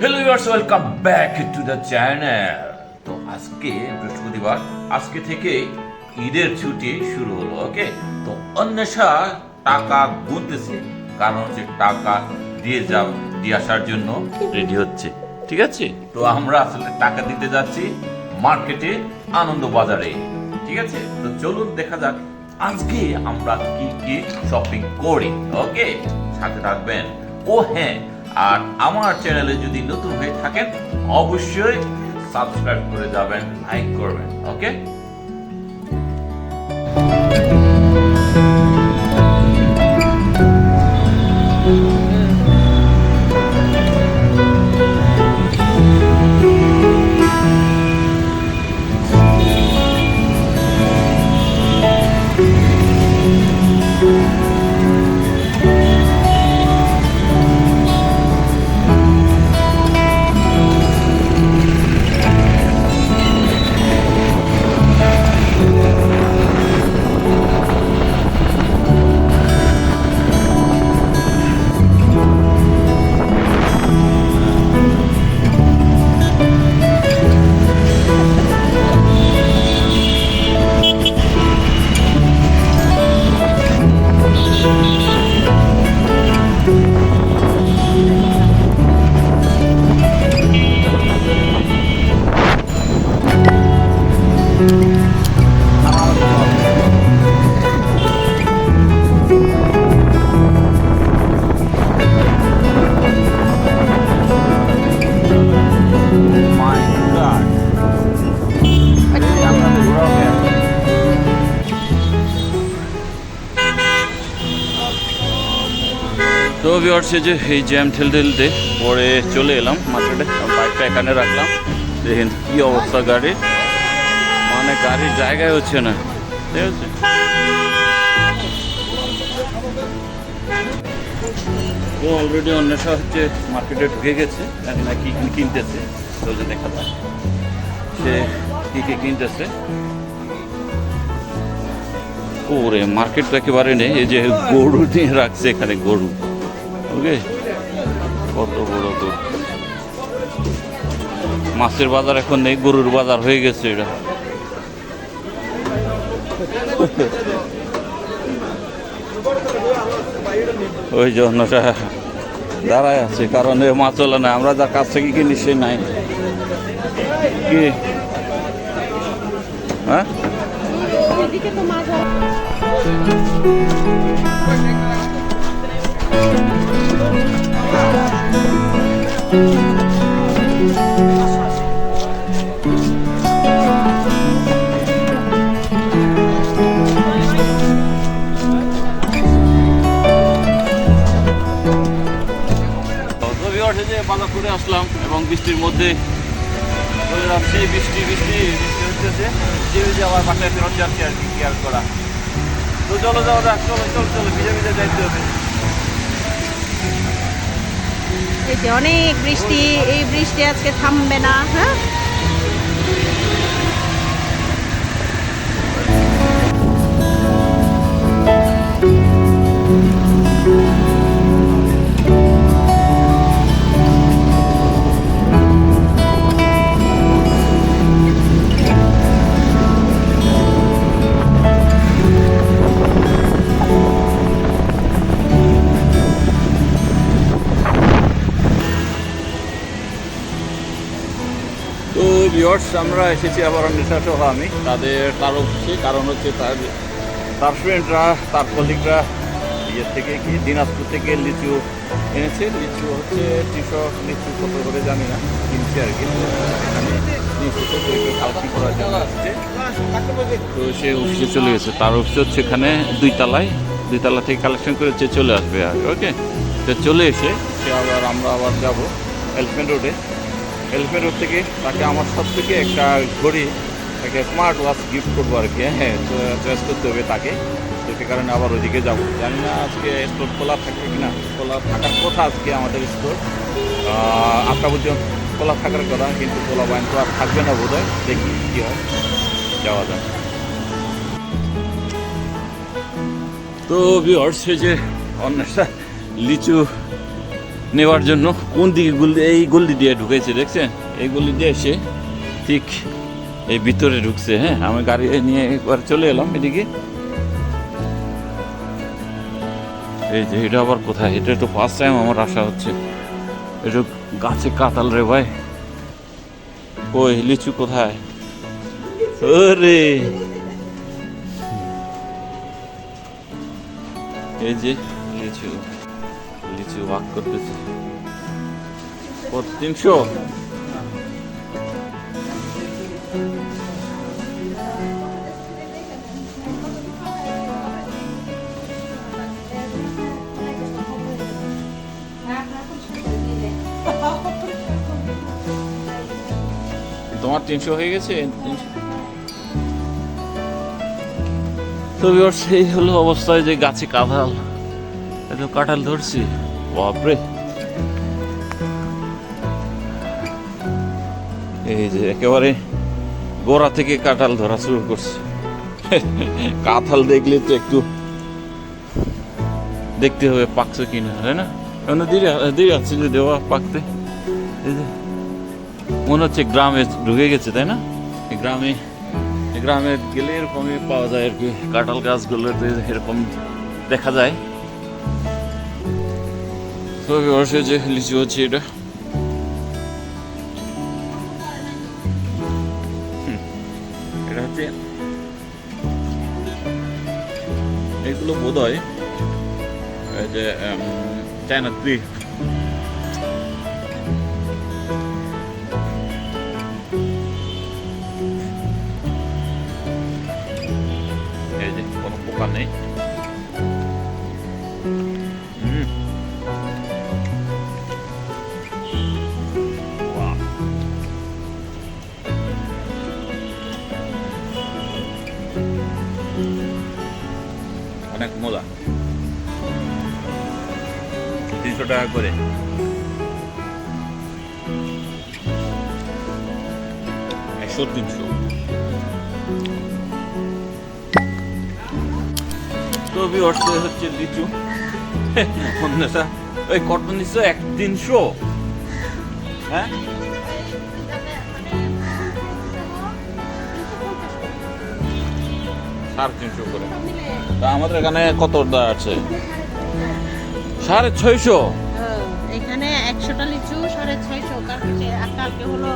Hello welcome back to the channel তো আজকে বৃহস্পতিবার, আজকে থেকে ঈদের ছুটি শুরু হলো ওকে তো অন্বেষা টাকা গুনতেছে, কারণ হচ্ছে টাকা দিয়ে যাও, দিয়ে আসার জন্য রেডি হচ্ছে, ঠিক আছে? তো আমরা আসলে টাকা দিতে যাচ্ছি মার্কেটে আনন্দ বাজারে ঠিক আছে? তো চলুন দেখা যাক আজকে আমরা কি কি শপিং করি? ওকে সাথে থাকবেন। ও হ্যাঁ আর আমার চ্যানেলে যদি নতুন হয়ে থাকেন, অবশ্যই সাবস্ক্রাইব করে যাবেন লাইক করবেন ওকে মাই তো ভিওর্স এই যে, এই জ্যাম ঠেলতে ঠেলতে পরে চলে এলাম মার্কেটে বাইকটা এখানে রাখলাম। দেখেন কি অবস্থা গাড়ির মানে গাড়ির জায়গায় হচ্ছে না। ঠিক আছে? তো অলরেডি অন্বেষা হচ্ছে মার্কেটে ঢুকে গেছে। জানি না কি কিনতেছে, তো যে দেখা যাক সে কি কি কিনতেছে? ওরে মার্কেট তো একেবারে নেই। এই যে গরু নিয়ে রাখছে এখানে গরু। ওকে? কত বড় গরু মাছের বাজার এখন নেই, গরুর বাজার হয়ে গেছে এটা। ওই জন্যটা দাঁড়ায় আছে, কারণ এ মাছ চলে না আমরা যার কাছ থেকে কিনি সে নাই। কি? হ্যাঁ? যে বাজার করে আসলাম এবং বৃষ্টির মধ্যে বৃষ্টি বৃষ্টি বৃষ্টি হচ্ছে যে আবার বাসায় ফেরত যাচ্ছি আর কি কি আর করা। তো চলো যাওয়া যাক, চলো চলো চলো, ভিজে ভিজে যাইতে হবে। যে অনেক বৃষ্টি এই বৃষ্টি আজকে থামবে না হ্যাঁ? ভিওর্স আমরা এসেছি আবার অন্বেষা সহ আমি। তাদের অফিসে কারণ হচ্ছে তার তার স্টুডেন্টরা তার কলিগরা ইয়ে থেকে কি, দিনাজপুর থেকে লিচু এনেছে। লিচু হচ্ছে তিনশো, লিচু কত করে জানি না, কিনছে আর কি। তো সে অফিসে চলে গেছে। তার অফিস হচ্ছে এখানে দুই তলায় দুই তলা থেকে কালেকশন করে চলে আসবে আর ওকে তো চলে এসে সে আবার, আমরা আবার যাব এলিফেন্ট রোডে রোড থেকে তাকে আমার সব থেকে একটা ঘড়ি, একটা স্মার্ট ওয়াচ গিফট করব আর কি হ্যাঁ চয়েস করতে হবে তাকে। সে কারণে আবার ওইদিকে যাব। জানি না আজকে স্টোর খোলা থাকবে কি না খোলা থাকার কথা আজকে আমাদের স্টোর আটটা পর্যন্ত খোলা থাকার কথা, কিন্তু খোলা বাইন তো আর থাকবে না বোধ হয় দেখি কী হয়। যাওয়া যাক। তো এই যে অন্বেষা, লিচু নেওয়ার জন্য কোন দিকে গুলি এই গল্লি দিয়ে ঢুকেছে দেখছেন এই গল্লি দিয়ে এসে ঠিক এই ভিতরে ঢুকছে হ্যাঁ? আমি গাড়ি নিয়ে একবার চলে এলাম এদিকে। এই যে এটা আবার কোথায়? এটা তো ফার্স্ট টাইম আমার আসা হচ্ছে। এটা গাছে কাতাল রে ভাই। ওই লিচু কোথায়? ওরে! এই যে লিচু। লিচু ওয়াক করতেছে। কত তিনশো তোমার তিনশো হয়ে গেছে? তো সেই হলো অবস্থায় যে গাছে কাঁঠাল, এত কাঁঠাল ধরছি। বাপরে। এই যে একেবারে গোড়া থেকে কাঁঠাল ধরা শুরু করছে। কাঁঠাল দেখলে তো একটু দেখতে হবে পাকছে কিনা, তাই না? কেন ধীরে ধীরে আছে দেওয়া পাকতে। এই যে, মনে হচ্ছে গ্রামে ঢুকে গেছে, তাই না? গ্রামে গ্রামে গেলে এরকমই পাওয়া যায় আর কি। কাঁঠাল গাছগুলোতে এরকম দেখা যায়। তো অবশ্যই যে লিচু হচ্ছে এটা এটা হচ্ছে এগুলো বোধ হয় যে চায়না ট্রি এই যে কোনো পোকা নেই অনেক মজা। তিনশো টাকা করে। একশো, তিনশো। তো ভিউয়ার্স হচ্ছে লিচু। অন্যটা ওই কটন নিচ্ছ এক তিনশো। হ্যাঁ? সাড়ে তিনশো করে। তা আমাদের এখানে কত আছে? সাড়ে ছয়শো? এখানে একশোটা লিচু সাড়ে ছয়শো। কালকে হলো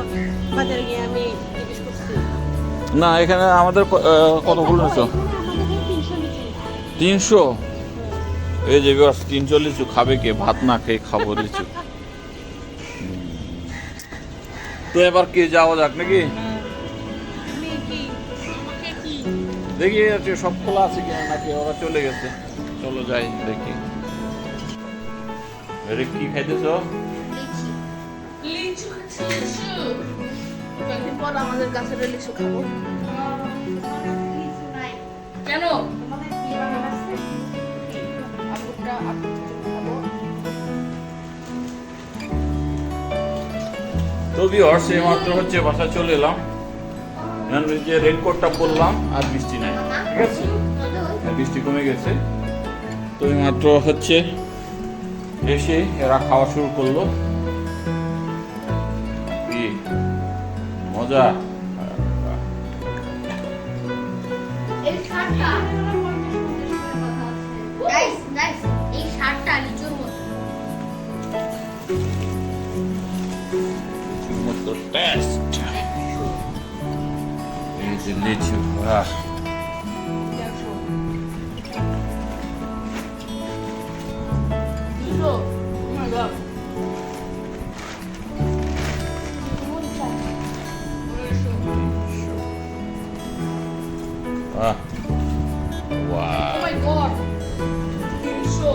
বাজারে গিয়ে আমি না এখানে আমাদের কতগুলো নিচ্ছ তিনশো এই যে তিনশো লিচু খাবে কে? ভাত না খেয়ে খাব লিচু। তো এবার কে যাওয়া যাক নাকি? দেখি আজকে সব খোলা আছে কিনা নাকি ওরা চলে গেছে। চলো যাই দেখি। আরে কি খাইতেছ? আমাদের গাছের লিচু খাব। কেন? আপুর খাব। তো ভিউয়ার্স এই মাত্র হচ্ছে বাসা চলে এলাম। যে রেনকোটটা পরলাম আর বৃষ্টি নাই ঠিক আছে? বৃষ্টি কমে গেছে। তো মাত্র হচ্ছে এসে এরা খাওয়া শুরু করল। মজা। এই Oh my God. আহ ওয়াও Oh my God. তিনশো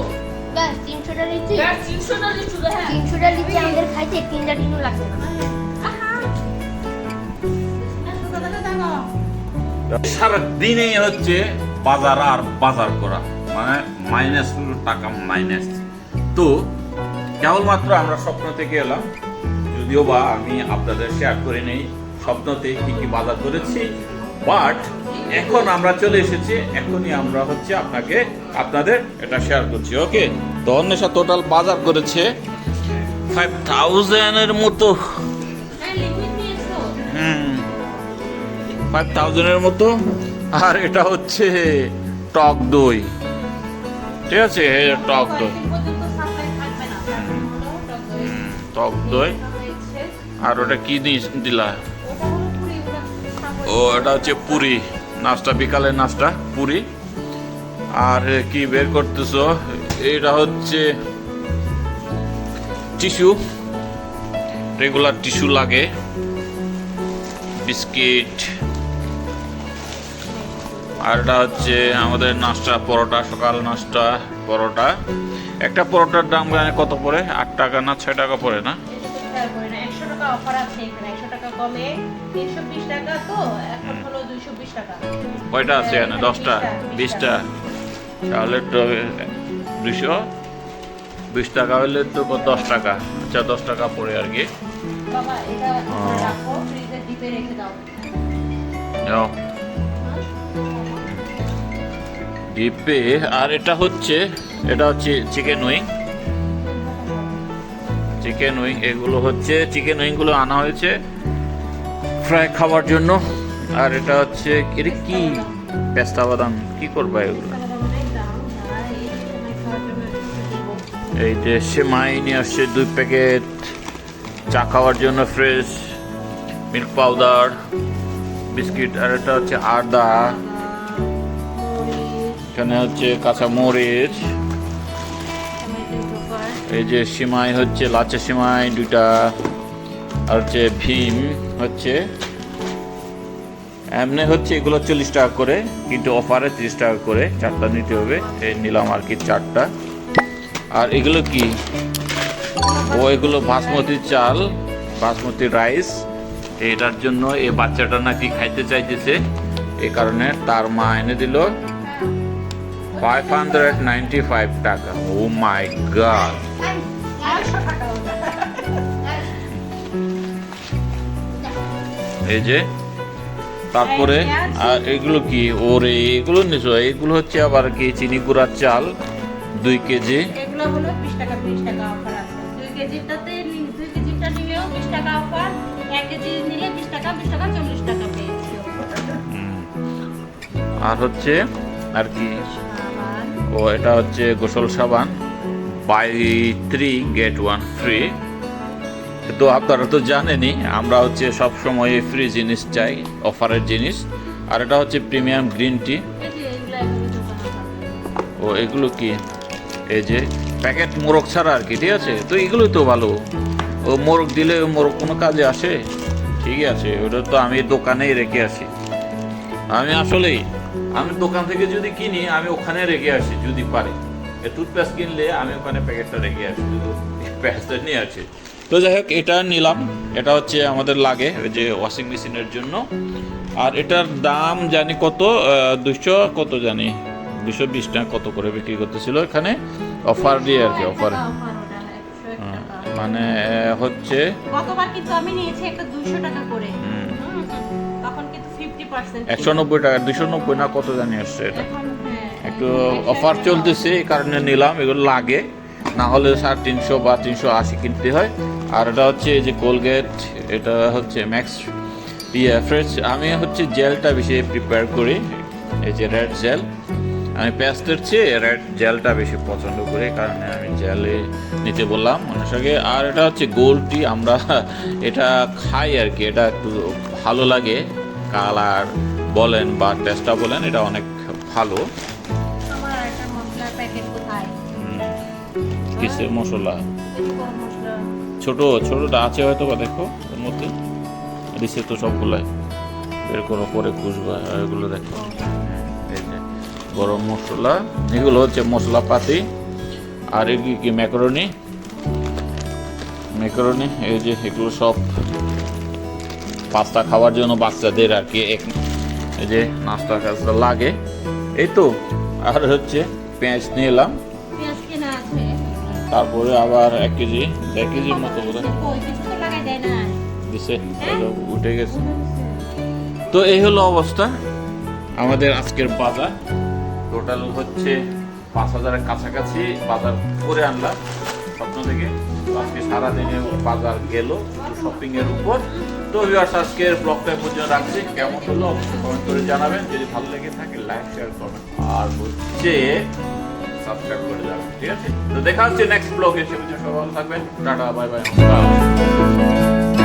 গাইস তিনশোটা লিচু। Guys, তিনশোটা লিচু দেখেন। তিনশোটা লিচু আমাদের খাইতে তিনটা দিনও লাগবে। না সারা দিনেই হচ্ছে বাজার আর বাজার করা মানে মাইনাস টাকা মাইনাস তো, কেবলমাত্র আমরা স্বপ্ন থেকে এলাম, যদিও বা আমি আপনাদের শেয়ার করে নেই, স্বপ্নতে কি কি বাজার করেছি বাট এখন আমরা চলে এসেছি, এখনই আমরা হচ্ছে আপনাকে, আপনাদের এটা শেয়ার করছি। ওকে তো অন্বেষা টোটাল বাজার করেছে ফাইভ থাউজেন্ডের মতো। ফাইভ থাউজেন্ডের মতো। আর এটা হচ্ছে টক দই। ঠিক আছে টক দই। টক দই। আর ওটা কি দিলা? ও, এটা হচ্ছে পুরি। নাস্তা বিকালের নাস্তা, পুরি। আর কি বের করতেছো? এটা হচ্ছে টিস্যু। রেগুলার টিস্যু লাগে। বিস্কিট। আর এটা হচ্ছে আমাদের নাস্তা পরোটা সকাল নাস্তা পরোটা। একটা পরোটার দাম কত পড়ে? আট টাকা না ছয় টাকা পড়ে না? কয়টা আছে এখানে? দশটা বিশটা? তাহলে তো দুশো বিশ টাকা হলে তো দশ টাকা। আচ্ছা দশ টাকা পড়ে আর কি। বাবা এটা রাখো ফ্রিজে ডিপে রেখে দাও। যাও। ডিপে, আর এটা হচ্ছে এটা হচ্ছে চিকেন উইং। চিকেন উইং, এগুলো হচ্ছে, চিকেন উইংগুলো আনা হয়েছে ফ্রাই খাওয়ার জন্য। আর এটা হচ্ছে, এটা কি পেস্তা বাদাম? কি করবা এগুলো। এই যে সেমাই নিয়ে আসছে, দুই প্যাকেট। চা খাওয়ার জন্য ফ্রেশ, মিল্ক পাউডার, বিস্কিট, আর এটা হচ্ছে আদা। এখানে হচ্ছে কাঁচা মরিচ এই যে সিমাই হচ্ছে লাচা সিমাই দুইটা, আর হচ্ছে ভীম হচ্ছে। এমনি হচ্ছে এগুলো চল্লিশ টাকা করে, কিন্তু অফারে তিরিশ টাকা করে চারটা নিতে হবে। এই নিলাম আর কি চারটা। আর এগুলো কি? ও, এগুলো বাসমতি চাল, বাসমতি রাইস। এটার জন্য এই বাচ্চাটা নাকি খাইতে চাইতেছে, এ কারণে তার মা এনে দিল। ফাইভ হান্ড্রেড নাইনটি ফাইভ টাকা। Oh my God. এই যে তারপরে আর এগুলো কি? ওরে এগুলো নিছো? এগুলো হচ্ছে আবার কি? চিনি গুঁড়ার চাল দুই কেজি। এগুলো হলো বিশ টাকা বিশ টাকা অফার আছে। দুই কেজিটাতে দুই কেজিটা নিলেও বিশ টাকা অফার। এক কেজি নিলে বিশ টাকা বিশ টাকা চল্লিশ টাকা পেয়েছি। আর হচ্ছে আর কি? ও এটা হচ্ছে গোসল সাবান buy three, get one free. তো আপনারা তো জানেনই, আমরা হচ্ছে সব সময় ফ্রি জিনিস চাই, অফারের জিনিস। আর এটা হচ্ছে প্রিমিয়াম গ্রিন টি। ও, এগুলো কি? এই যে প্যাকেট মোরগ ছাড়া আর কি, ঠিক আছে? তো এগুলোই তো ভালো। ও, মোরগ দিলে মোরগ কোনো কাজে আসে? ঠিক আছে, ওটা তো আমি দোকানেই রেখে আসি। আমি আসলেই আমি দোকান থেকে যদি কিনি আমি ওখানে রেখে আসি যদি পারি। টুথপেস্ট কিনলে আমি ওখানে প্যাকেটটা রেখে আসি প্যাকেটটা নিয়ে আসি। তো যাই হোক এটা নিলাম। এটা হচ্ছে আমাদের লাগে যে ওয়াশিং মেশিনের জন্য। আর এটার দাম জানি কত? দুশো কত জানি? দুশো বিশ টাকা কত করে বিক্রি করতেছিল এখানে? অফার দিয়ে আর কি অফার একটা offer ওটা, 101 টাকা। মানে হচ্ছে গতবার কিন্তু আমি নিয়েছি একটা দুইশো টাকা করে। একশো নব্বই টাকা দুশো নব্বই না কত জানি আসছে এটা। হ্যাঁ একটু অফার চলতেছে এই কারণে নিলাম এগুলো লাগে। না হলে সাড়ে তিনশো বা তিনশো আশি কিনতে হয়। আর এটা হচ্ছে এই যে কোলগেট এটা হচ্ছে ম্যাক্স ইয়ে ফ্রেশ আমি হচ্ছে জেলটা বেশি প্রিপেয়ার করি এই যে রেড জেল আমি পেস্টের চেয়ে রেড জেলটা বেশি পছন্দ করি কারণে আমি জেলে নিতে বললাম অনেক সঙ্গে। আর এটা হচ্ছে গোল্ড টি আমরা এটা খাই আর কি এটা একটু ভালো লাগে। কালার বলেন বা টেস্টটা বলেন এটা অনেক ভালো। কিসের মশলা? ছোট ছোটটা আছে হয়তো বা দেখো ওর মধ্যে। দিছে তো সবগুলাই। বের করো পরে খুঁজবা এগুলো দেখো। এই যে গরম মশলা এগুলো হচ্ছে মশলাপাতি। আর এগুলি কি ম্যাকারনি ম্যাকারনি এই যে এগুলো সব পাস্তা খাওয়ার জন্য বাচ্চাদের আর কি এক এই যে নাস্তা টাস্তা লাগে। এই তো আর হচ্ছে পেঁয়াজ নিয়ে এলাম। তারপরে আবার এক কেজি এক কেজির মতো হয় না। দিছে উঠে গেছে। তো এই হলো অবস্থা। আমাদের আজকের বাজার। টোটাল হচ্ছে পাঁচ হাজারের কাছাকাছি বাজার করে আনলাম। স্বপ্ন থেকে আজকে সারাদিনে বাজার গেল শপিং এর উপর। তো ভিউয়ার্স আজকের ব্লগটা পর্যন্ত রাখছি। কেমন হলো কমেন্ট করে জানাবেন। যদি ভালো লেগে থাকে লাইক শেয়ার করবেন আর হচ্ছে সাবস্ক্রাইব করে যাবেন ঠিক আছে? তো দেখা হচ্ছে নেক্সট ব্লগে সে সবাই ভালো থাকবেন। টাটা বাই বাই নমস্কার।